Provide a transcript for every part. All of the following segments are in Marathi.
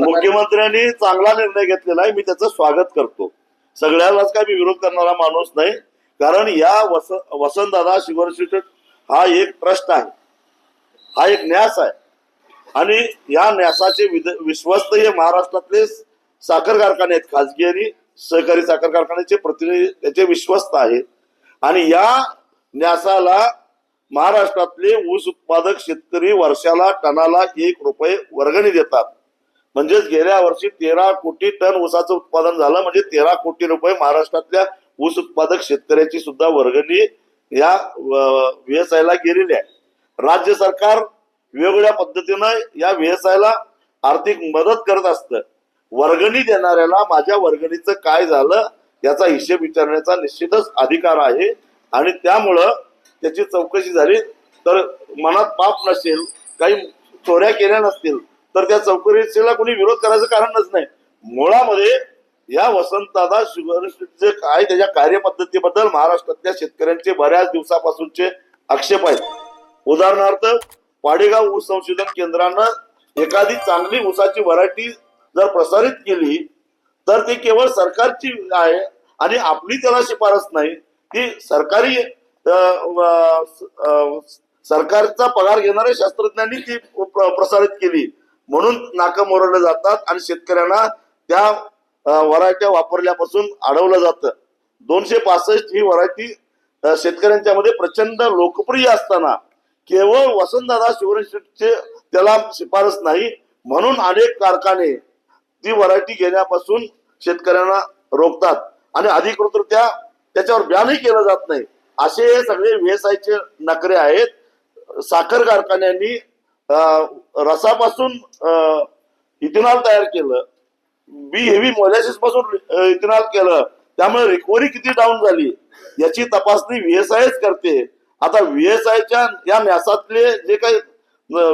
मुख्यमंत्र्यांनी चांगला निर्णय घेतलेला आहे. मी त्याचं स्वागत करतो. सगळ्यालाच काय मी विरोध करणारा माणूस नाही. कारण या वस वसंतदादा शुगर हा एक ट्रस्ट आहे. हा एक न्यास आहे. आणि या न्यासाचे विद- विश्वस्त हे महाराष्ट्रातले साखर कारखाने आहेत. खाजगी आणि सहकारी साखर कारखान्याचे प्रतिनिधी त्याचे विश्वस्त आहेत आणि या न्यासाला महाराष्ट्रातले ऊस उत्पादक शेतकरी वर्षाला टनाला एक रुपये वर्गणी देतात. म्हणजेच गेल्या वर्षी तेरा कोटी टन ऊसाचं उत्पादन झालं म्हणजे तेरा कोटी रुपये महाराष्ट्रातल्या ऊस उत्पादक शेतकऱ्याची सुद्धा वर्गणी या व्यवसायाला गेलेली आहे. राज्य सरकार वेगवेगळ्या पद्धतीनं या व्यवसायाला आर्थिक मदत करत असतं. वर्गणी देणाऱ्याला माझ्या वर्गणीचं काय झालं याचा हिशेब विचारण्याचा निश्चितच अधिकार आहे आणि त्यामुळं त्याची चौकशी झाली. तर मनात पाप नसेल काही चोऱ्या केल्या नसतील तर त्या चौकशीला कोणी विरोध करायचं कारणच नाही. मुळामध्ये या वसंतदादा शुगर जे काय त्याच्या कार्यपद्धतीबद्दल महाराष्ट्रातल्या शेतकऱ्यांचे बऱ्याच दिवसापासूनचे आक्षेप आहेत. उदाहरणार्थ पाडेगाव ऊस संशोधन केंद्रानं एखादी चांगली ऊसाची व्हरायटी जर प्रसारित केली तर ती केवळ सरकारची आहे आणि आपली त्याला शिफारस नाही. ती सरकारी सरकारचा पगार घेणाऱ्या शास्त्रज्ञांनी ती प्र- प्रसारित केली. म्हणून नाकं मोरवले जातात आणि शेतकऱ्यांना त्या व्हरायट्या वापरल्यापासून अडवलं जातं. दोनशे पासष्ट ही व्हरायटी शेतकऱ्यांच्या मध्ये प्रचंड लोकप्रिय असताना केवळ वसंतदादा शुगर इन्स्टिट्यूटचे त्याला शिफारस नाही म्हणून अनेक कारखाने ती व्हरायटी घेण्यापासून शेतकऱ्यांना रोखतात. आणि अधिकृतरित्या त्याच्यावर बॅनही केलं जात नाही. असे हे सगळे व्यवसायाचे नखरे आहेत. साखर कारखान्यांनी रसापासून इथेनॉल तयार केलं. बी हेवी मोलॅसिसपासून इथेनॉल केलं. त्यामुळे रिकव्हरी किती डाऊन झाली याची तपासणी व्हीएसआयच करते. आता व्हीएसआयच्या या न्यासातले जे काही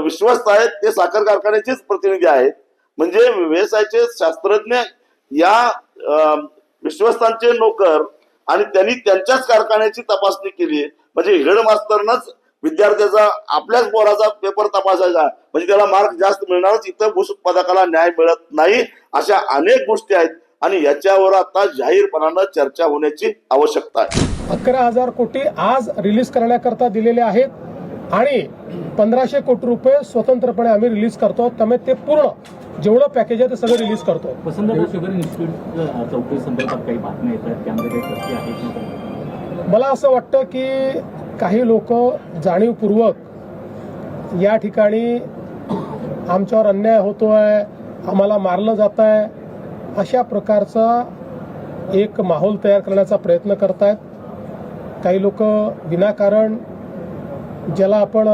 विश्वस्त आहेत ते साखर कारखान्याचेच प्रतिनिधी आहेत. म्हणजे व्यवसायाचे शास्त्रज्ञ या विश्वस्तांचे नोकर आणि त्यांनी त्यांच्याच कारखान्याची तपासणी केली. म्हणजे हेड मास्तरनच विद्यार्थ्याचा आपल्याच पोराचा पेपर तपासायचा. म्हणजे त्याला मार्क जास्त मिळणारच. इथं ऊस उत्पादकाला न्याय मिळत नाही अशा अनेक गोष्टी आहेत. आणि याच्यावर आता जाहीरपणानं चर्चा होण्याची आवश्यकता आहे. अकरा हजार कोटी आज रिलीज करण्याकरता दिलेले आहेत. आणि पंधराशे कोटी रुपये स्वतंत्रपणे आम्ही रिलीज करतो. त्यामुळे ते पूर्ण जेवढं पॅकेज आहे ते सगळं रिलीज करतो. संदर्भात काही बातम्या येतात? मला असं वाटतं की काही लोक जाणीवपूर्वक या ठिकाणी आमच्यावर अन्याय होतो आहे आम्हाला मारलं जात आहे अशा प्रकारचा एक माहोल तयार करण्याचा प्रयत्न करतायत. काही लोक विनाकारण ज्याला आपण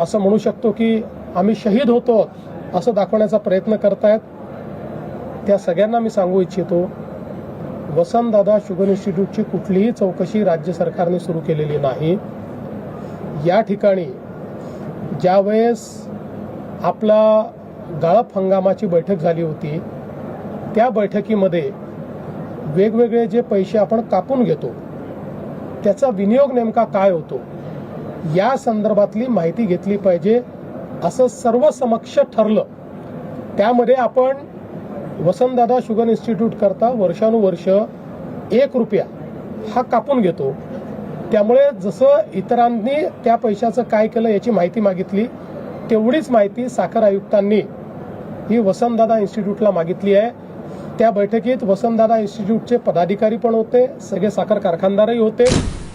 असं म्हणू शकतो की आम्ही शहीद होतो असं दाखवण्याचा प्रयत्न करतायत. त्या सगळ्यांना मी सांगू इच्छितो वसंतदादा शुगर इन्स्टिट्यूटची कुठलीही चौकशी राज्य सरकारने सुरू केलेली नाही. या ठिकाणी ज्यावेळेस आपला गाळप हंगामाची बैठक झाली होती त्या बैठकीमध्ये वेगवेगळे जे पैसे आपण कापून घेतो त्याचा विनियोग नेमका काय होतो या संदर्भातली माहिती घेतली पाहिजे असं सर्व समक्ष ठरलं. त्यामध्ये आपण वसंतदादा शुगर इन्स्टिट्यूट करता वर्षानुवर्ष एक रुपया हा कापून घेतो. त्यामुळे जसं इतरांनी त्या पैशाचं काय केलं याची माहिती मागितली तेवढीच माहिती साखर आयुक्तांनी ही वसंतदादा इन्स्टिट्यूटला मागितली आहे. त्या बैठकीत वसंतदादा इन्स्टिट्यूटचे पदाधिकारी पण होते सगळे साखर कारखानदारही होते.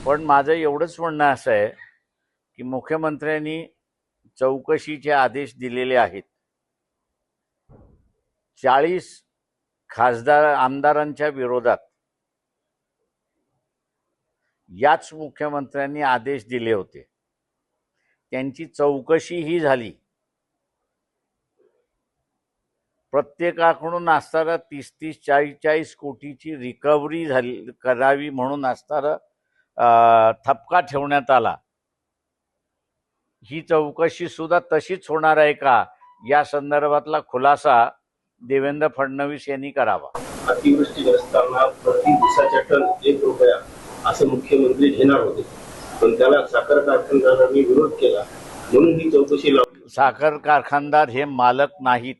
पण माझं एवढंच म्हणणं असं आहे की मुख्यमंत्र्यांनी चौकशीचे आदेश दिलेले आहेत. चाळीस खासदार आमदारांच्या विरोधात याच मुख्यमंत्र्यांनी आदेश दिले होते. त्यांची चौकशी ही झाली. प्रत्येकाकडून असणारा तीस तीस चाळीस चाळीस कोटीची रिकव्हरी झाली करावी म्हणून असणारा थपका ठेवण्यात आला. ही चौकशी सुद्धा तशीच होणार आहे का? या संदर्भातला खुलासा देवेंद्र फडणवीस यांनी करावा. अतिवृष्टीग्रस्तांना प्रति दिवसाच्या टन एक रुपया असं मुख्यमंत्री घेणार होते. पण त्याला साखर कारखानदारांनी विरोध केला. म्हणून ही चौकशी लावली. साखर कारखानदार हे मालक नाहीत.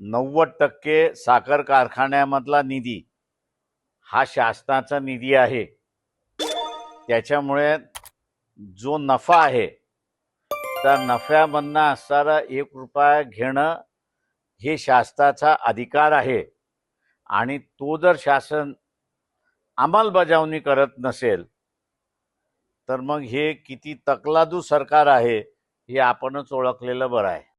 नव्वद टक्के साखर कारखान्यामधला निधी हा शासनाचा निधी आहे. त्याच्यामुळे जो नफा आहे त्या नफ्यामधनं असणारा एक रुपया घेणं हे शासनाचा अधिकार आहे. आणि तो जर शासन अंमलबजावणी करत नसेल तर मग हे किती तकलादू सरकार आहे हे आपणच ओळखलेलं बरं आहे.